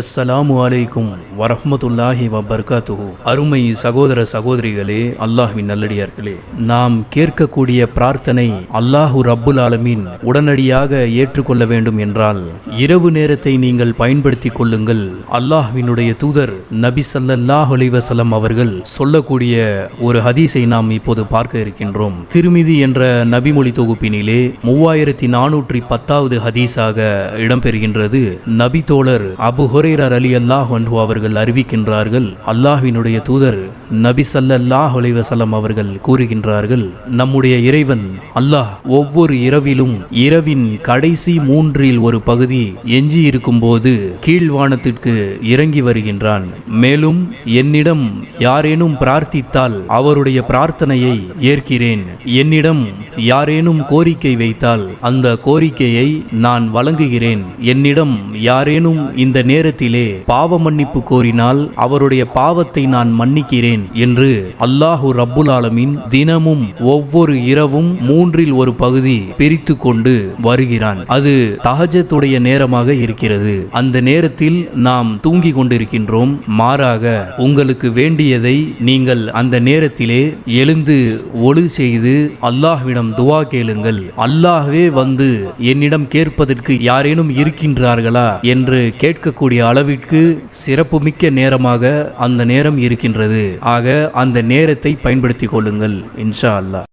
அஸ்ஸலாமு அலைக்கும் வரஹமத்துல்லாஹி வபர்காத்துஹு அருமை சகோதர சகோதரிகளே அல்லாஹ்வின் நல்லடியார்களே நாம் கேட்கக்கூடிய பிரார்த்தனை அல்லாஹு ரப்புல் ஆலமீன் உடனடியாக ஏற்றுக்கொள்ள வேண்டும் என்றால் இரவு நேரத்தை நீங்கள் பயன்படுத்திக் கொள்ளுங்கள். அல்லாஹ்வினுடைய தூதர் நபி சல்லல்லாஹ் அலிவசலம் அவர்கள் சொல்லக்கூடிய ஒரு ஹதீஸை நாம் இப்போது பார்க்க இருக்கின்றோம். திருமிதி என்ற நபிமொழி தொகுப்பினிலே மூவாயிரத்தி நானூற்றி பத்தாவது ஹதீஸாக இடம்பெறுகின்றது. நபி தோழர் அபு ஹுரைரர் அலி அல்லாஹ் அன்ஹு அவர்கள் அறிவிக்கின்றார்கள் அல்லாஹினுடைய தூதர் நபி ஸல்லல்லாஹு அலைஹி அவர்கள் கூறுகின்றார்கள் நம்முடைய இறைவன் அல்லாஹ் ஒவ்வொரு இரவிலும் இரவின் கடைசி மூன்றில் ஒரு பகுதி எஞ்சியிருக்கும் போது கீழ்வானத்திற்கு இறங்கி வருகின்றான். மேலும் என்னிடம் யாரேனும் பிரார்த்தித்தால் அவருடைய பிரார்த்தனையை ஏற்கிறேன். என்னிடம் யாரேனும் கோரிக்கை வைத்தால் அந்த கோரிக்கையை நான் வழங்குகிறேன். என்னிடம் யாரேனும் இந்த நேரத்திலே பாவ மன்னிப்பு கோரினால் அவருடைய பாவத்தை நான் மன்னிக்கிறேன். என்று அல்லாஹு ரப்புல் ஆலமின் தினமும் ஒவ்வொரு இரவும் மூன்றில் ஒரு பகுதி பிரித்து கொண்டு வருகிறான். அது தஹஜத்துடைய நேரமாக இருக்கிறது. அந்த நேரத்தில் நாம் தூங்கி கொண்டிருக்கின்றோம். மாறாக உங்களுக்கு வேண்டியதை நீங்கள் அந்த நேரத்திலே எழுந்து ஒழு செய்து அல்லாஹ்விடம் துவா கேளுங்கள். அல்லாஹ்வே வந்து என்னிடம் கேட்பதற்கு யாரேனும் இருக்கின்றார்களா என்று கேட்கக்கூடிய அளவிற்கு சிறப்புமிக்க நேரமாக அந்த நேரம் இருக்கின்றது. ஆக அந்த நேரத்தை பயன்படுத்தி கொள்ளுங்கள் இன்ஷா அல்லாஹ்.